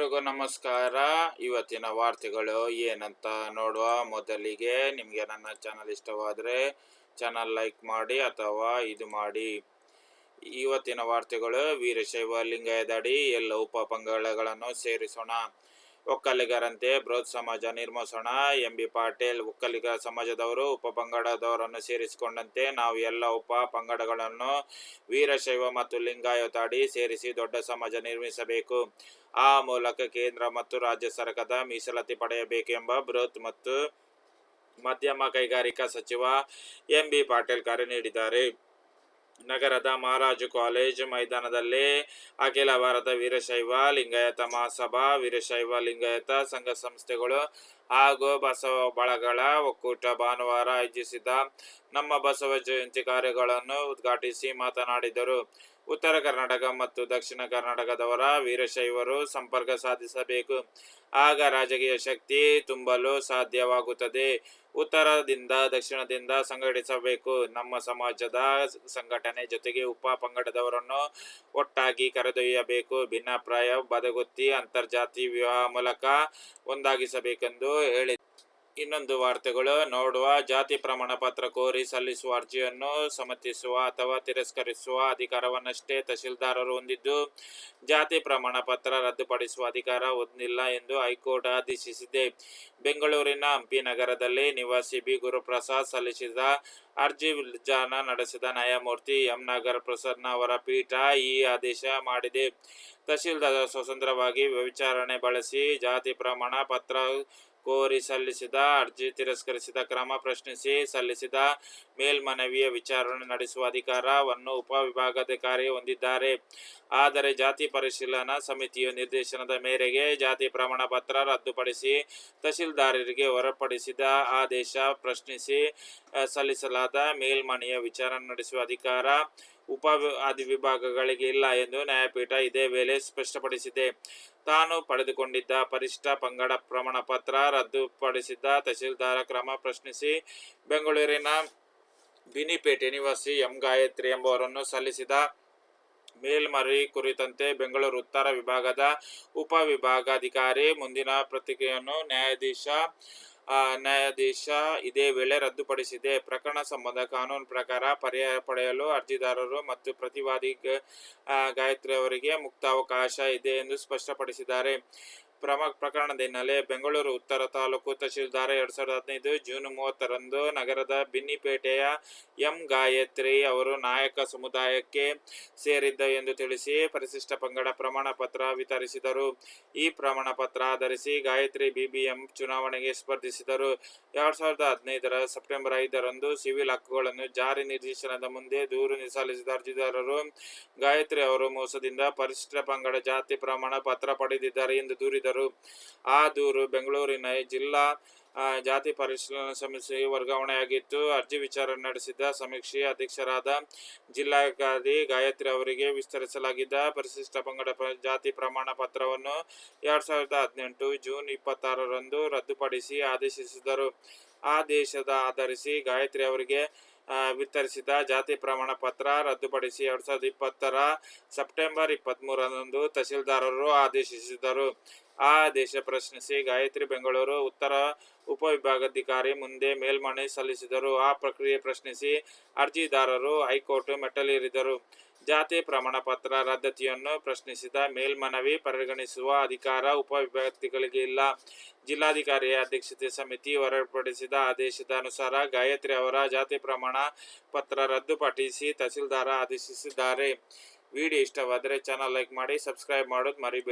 ಎಲ್ರಿಗೂ ನಮಸ್ಕಾರ. ಇವತ್ತಿನ ವಾರ್ತೆಗಳು ಏನಂತ ನೋಡುವ ಮೊದಲಿಗೆ ನಿಮಗೆ ನನ್ನ ಚಾನಲ್ ಇಷ್ಟವಾದರೆ ಚಾನಲ್ ಲೈಕ್ ಮಾಡಿ ಅಥವಾ ಇದು ಮಾಡಿ. ಇವತ್ತಿನ ವಾರ್ತೆಗಳು ವೀರಶೈವ ಲಿಂಗಾಯದಡಿ ಎಲ್ಲ ಉಪಪಂಗಡಗಳನ್ನು ಸೇರಿಸೋಣ. ಒಕ್ಕಲಿಗರಂತೆ ಬೃಹತ್ ಸಮಾಜ ನಿರ್ಮಿಸೋಣ. ಎಂ ಬಿ ಪಾಟೀಲ್ ಒಕ್ಕಲಿಗ ಸಮಾಜದವರು ಉಪಪಂಗಡದವರನ್ನು ಸೇರಿಸಿಕೊಂಡಂತೆ ನಾವು ಎಲ್ಲ ಉಪ ಪಂಗಡಗಳನ್ನು ವೀರಶೈವ ಮತ್ತು ಲಿಂಗಾಯತ ಅಡಿ ಸೇರಿಸಿ ದೊಡ್ಡ ಸಮಾಜ ನಿರ್ಮಿಸಬೇಕು. ಆ ಮೂಲಕ ಕೇಂದ್ರ ಮತ್ತು ರಾಜ್ಯ ಸರ್ಕಾರದ ಮೀಸಲಾತಿ ಪಡೆಯಬೇಕೆಂಬ ಬೃಹತ್ ಮತ್ತು ಮಧ್ಯಮ ಕೈಗಾರಿಕಾ ಸಚಿವ ಎಂ ಬಿ ಪಾಟೀಲ್ ಕರೆ ನೀಡಿದ್ದಾರೆ. ನಗರದ ಮಹಾರಾಜು ಕಾಲೇಜ್ ಮೈದಾನದಲ್ಲಿ ಅಖಿಲ ಭಾರತ ವೀರಶೈವ ಲಿಂಗಾಯತ ಮಹಾಸಭಾ ವೀರಶೈವ ಲಿಂಗಾಯತ ಸಂಘ ಸಂಸ್ಥೆಗಳು ಹಾಗೂ ಬಸವ ಬಳಗಳ ಒಕ್ಕೂಟ ಭಾನುವಾರ ಆಯೋಜಿಸಿದ ನಮ್ಮ ಬಸವ ಜಯಂತಿ ಕಾರ್ಯಗಳನ್ನು ಉದ್ಘಾಟಿಸಿ ಮಾತನಾಡಿದರು. ಉತ್ತರ ಕರ್ನಾಟಕ ಮತ್ತು ದಕ್ಷಿಣ ಕರ್ನಾಟಕದವರ ವೀರಶೈವರು ಸಂಪರ್ಕ ಸಾಧಿಸಬೇಕು. ಆಗ ರಾಜಕೀಯ ಶಕ್ತಿ ತುಂಬಲು ಸಾಧ್ಯವಾಗುತ್ತದೆ. ಉತ್ತರದಿಂದ ದಕ್ಷಿಣದಿಂದ ಸಂಘಟಿಸಬೇಕು. ನಮ್ಮ ಸಮಾಜದ ಸಂಘಟನೆ ಜೊತೆಗೆ ಉಪ ಪಂಗಡದವರನ್ನು ಒಟ್ಟಾಗಿ ಕರೆದೊಯ್ಯಬೇಕು. ಭಿನ್ನಾಭಿಪ್ರಾಯ, ಬದಗುತ್ತಿ, ಅಂತರ್ಜಾತಿ ವಿವಾಹ ಮೂಲಕ ಒಂದಾಗಿಸಬೇಕೆಂದು ಹೇಳಿ ಇನ್ನೊಂದು ವಾರ್ತೆಗಳು. ನೋಡುವ, ಜಾತಿ ಪ್ರಮಾಣ ಪತ್ರ ಕೋರಿ ಸಲ್ಲಿಸುವ ಅರ್ಜಿಯನ್ನು ಸಮರ್ಥಿಸುವ ಅಥವಾ ತಿರಸ್ಕರಿಸುವ ಅಧಿಕಾರವನ್ನಷ್ಟೇ ತಹಶೀಲ್ದಾರರು ಹೊಂದಿದ್ದು, ಜಾತಿ ಪ್ರಮಾಣ ಪತ್ರ ರದ್ದುಪಡಿಸುವ ಅಧಿಕಾರ ಹೊಂದಿಲ್ಲ ಎಂದು ಹೈಕೋರ್ಟ್ ಆದೇಶಿಸಿದೆ. ಬೆಂಗಳೂರಿನ ಹಂಪಿ ನಗರದಲ್ಲಿ ನಿವಾಸಿ ಬಿ. ಗುರುಪ್ರಸಾದ್ ಸಲ್ಲಿಸಿದ ಅರ್ಜಿ ವಿಚಾರಣೆ ನಡೆಸಿದ ನ್ಯಾಯಮೂರ್ತಿ ಎಂ. ನಾಗರ್ ಪ್ರಸನ್ನ ಅವರ ಪೀಠ ಈ ಆದೇಶ ಮಾಡಿದೆ. ತಹಶೀಲ್ದಾರ್ ಸ್ವತಂತ್ರವಾಗಿ ವಿಚಾರಣೆ ಬಳಸಿ ಜಾತಿ ಪ್ರಮಾಣ ಪತ್ರ ಕೋರಿ ಸಲ್ಲಿಸಿದ, ಅರ್ಜಿ ತಿರಸ್ಕರಿಸಿದ, ಕ್ರಮ ಪ್ರಶ್ನಿಸಿ ಸಲ್ಲಿಸಿದ ಮೇಲ್ಮನವಿಯ ವಿಚಾರಣೆ ನಡೆಸುವ ಅಧಿಕಾರವನ್ನು ಉಪವಿಭಾಗಾಧಿಕಾರಿ ಹೊಂದಿದ್ದಾರೆ. ಆದರೆ ಜಾತಿ ಪರಿಶೀಲನಾ ಸಮಿತಿಯ ನಿರ್ದೇಶನದ ಮೇರೆಗೆ ಜಾತಿ ಪ್ರಮಾಣ ಪತ್ರ ರದ್ದುಪಡಿಸಿ ತಹಶೀಲ್ದಾರರಿಗೆ ಹೊರಪಡಿಸಿದ ಆದೇಶ ಪ್ರಶ್ನಿಸಿ ಸಲ್ಲಿಸಲಾದ ಮೇಲ್ಮನೆಯ ವಿಚಾರಣೆ ನಡೆಸುವ ಅಧಿಕಾರ ಉಪ ವಿಭಾಗಗಳಿಗೆ ಇಲ್ಲ ಎಂದು ನ್ಯಾಯಪೀಠ ಇದೇ ವೇಳೆ ಸ್ಪಷ್ಟಪಡಿಸಿದೆ. ತಾನು ಪಡೆದುಕೊಂಡಿದ್ದ ಪರಿಷ್ಠ ಪಂಗಡ ಪ್ರಮಾಣ ಪತ್ರ ರದ್ದುಪಡಿಸಿದ್ದ ತಹಶೀಲ್ದಾರ ಕ್ರಮ ಪ್ರಶ್ನಿಸಿ ಬೆಂಗಳೂರಿನ ಬಿನಿಪೇಟೆ ನಿವಾಸಿ ಎಂ ಗಾಯತ್ರಿ ಎಂಬುವರನ್ನು ಸಲ್ಲಿಸಿದ ಮೇಲ್ಮರಿ ಕುರಿತಂತೆ ಬೆಂಗಳೂರು ಉತ್ತರ ವಿಭಾಗದ ಉಪವಿಭಾಗಾಧಿಕಾರಿ ಮುಂದಿನ ಪ್ರತಿಕ್ರಿಯೆಯನ್ನು ನ್ಯಾಯಾಧೀಶ ನ್ಯಾಯಾಧೀಶ ಇದೇ ವೇಳೆ ರದ್ದುಪಡಿಸಿದೆ. ಪ್ರಕರಣ ಸಂಬಂಧ ಕಾನೂನು ಪ್ರಕಾರ ಪರಿಹಾರ ಪಡೆಯಲು ಅರ್ಜಿದಾರರು ಮತ್ತು ಪ್ರತಿವಾದಿ ಗಾಯತ್ರಿ ಅವರಿಗೆ ಮುಕ್ತ ಅವಕಾಶ ಇದೆ ಎಂದು ಸ್ಪಷ್ಟಪಡಿಸಿದ್ದಾರೆ. ಪ್ರಮ ಪ್ರಕರಣದ ಹಿನ್ನೆಲೆ ಬೆಂಗಳೂರು ಉತ್ತರ ತಾಲೂಕು ತಹಶೀಲ್ದಾರ್ ಎರಡ್ ಸಾವಿರದ ಹದಿನೈದು ಜೂನ್ ಮೂವತ್ತರಂದು ನಗರದ ಬಿನ್ನಿಪೇಟೆಯ ಎಂ ಗಾಯತ್ರಿ ಅವರು ನಾಯಕ ಸಮುದಾಯಕ್ಕೆ ಸೇರಿದ್ದ ಎಂದು ತಿಳಿಸಿ ಪರಿಶಿಷ್ಟ ಪಂಗಡ ಪ್ರಮಾಣ ಪತ್ರ ವಿತರಿಸಿದರು. ಈ ಪ್ರಮಾಣ ಪತ್ರ ಆಧರಿಸಿ ಗಾಯತ್ರಿ ಬಿಬಿಎಂ ಚುನಾವಣೆಗೆ ಸ್ಪರ್ಧಿಸಿದರು. ಎರಡ್ ಸಾವಿರದ ಹದಿನೈದರ ಸೆಪ್ಟೆಂಬರ್ ಐದರಂದು ಸಿವಿಲ್ ಹಕ್ಕುಗಳನ್ನು ಜಾರಿ ನಿರ್ದೇಶನದ ಮುಂದೆ ದೂರು ಸಲ್ಲಿಸಿದ ಅರ್ಜಿದಾರರು ಗಾಯತ್ರಿ ಅವರು ಮೋಸದಿಂದ ಪರಿಶಿಷ್ಟ ಪಂಗಡ ಜಾತಿ ಪ್ರಮಾಣ ಪತ್ರ ಪಡೆದಿದ್ದಾರೆ ಎಂದು ದೂರಿದರು ಆ ದೂರು ಬೆಂಗಳೂರಿನ ಜಿಲ್ಲಾ ಜಾತಿ ಪರಿಶೀಲನಾ ಸಮಿತಿ ವರ್ಗಾವಣೆಯಾಗಿತ್ತು. ಅರ್ಜಿ ವಿಚಾರಣೆ ನಡೆಸಿದ ಸಮೀಕ್ಷೆ ಅಧ್ಯಕ್ಷರಾದ ಜಿಲ್ಲಾಧಿಕಾರಿ ಗಾಯತ್ರಿ ಅವರಿಗೆ ವಿಸ್ತರಿಸಲಾಗಿದ್ದ ಪರಿಶಿಷ್ಟ ಪಂಗಡ ಜಾತಿ ಪ್ರಮಾಣ ಪತ್ರವನ್ನು ಎರಡ್ ಸಾವಿರದ ಹದಿನೆಂಟು ಜೂನ್ ಇಪ್ಪತ್ತಾರರಂದು ರದ್ದುಪಡಿಸಿ ಆದೇಶಿಸಿದರು. ಆದೇಶದ ಆಧರಿಸಿ ಗಾಯತ್ರಿ ಅವರಿಗೆ ವಿತರಿಸಿದ ಜಾತಿ ಪ್ರಮಾಣ ಪತ್ರ ರದ್ದುಪಡಿಸಿ ಎರಡ್ ಸಾವಿರದ ಇಪ್ಪತ್ತರ ಸೆಪ್ಟೆಂಬರ್ ಇಪ್ಪತ್ತ್ ಮೂರರಂದು ತಹಶೀಲ್ದಾರರು ಆದೇಶಿಸಿದರು. ಆ ಆದೇಶ ಪ್ರಶ್ನಿಸಿ ಗಾಯತ್ರಿ ಬೆಂಗಳೂರು ಉತ್ತರ ಉಪವಿಭಾಗಾಧಿಕಾರಿ ಮುಂದೆ ಮೇಲ್ಮನವಿ ಸಲ್ಲಿಸಿದರು. ಆ ಪ್ರಕ್ರಿಯೆ ಪ್ರಶ್ನಿಸಿ ಅರ್ಜಿದಾರರು ಹೈಕೋರ್ಟ್ ಮೆಟ್ಟಲೇರಿದರು. ಜಾತಿ ಪ್ರಮಾಣಪತ್ರ ರದ್ದತಿಯನ್ನು ಪ್ರಶ್ನಿಸಿದ ಮೇಲ್ಮನವಿ ಪರಿಗಣಿಸುವ ಅಧಿಕಾರ ಉಪವಿಭಾಗಗಳಿಗೆ ಇಲ್ಲ. ಜಿಲ್ಲಾಧಿಕಾರಿಯ ಅಧ್ಯಕ್ಷತೆ ಸಮಿತಿ ಹೊರಪಡಿಸಿದ ಆದೇಶದ ಅನುಸಾರ ಗಾಯತ್ರಿ ಅವರ ಜಾತಿ ಪ್ರಮಾಣ ಪತ್ರ ರದ್ದುಪಡಿಸಿ ತಹಸೀಲ್ದಾರ ಆದೇಶಿಸಿದ್ದಾರೆ. ವಿಡಿಯೋ ಇಷ್ಟವಾದರೆ ಚಾನಲ್ ಲೈಕ್ ಮಾಡಿ ಸಬ್ಸ್ಕ್ರೈಬ್ ಮಾಡೋದು ಮರಿಬೇಡಿ.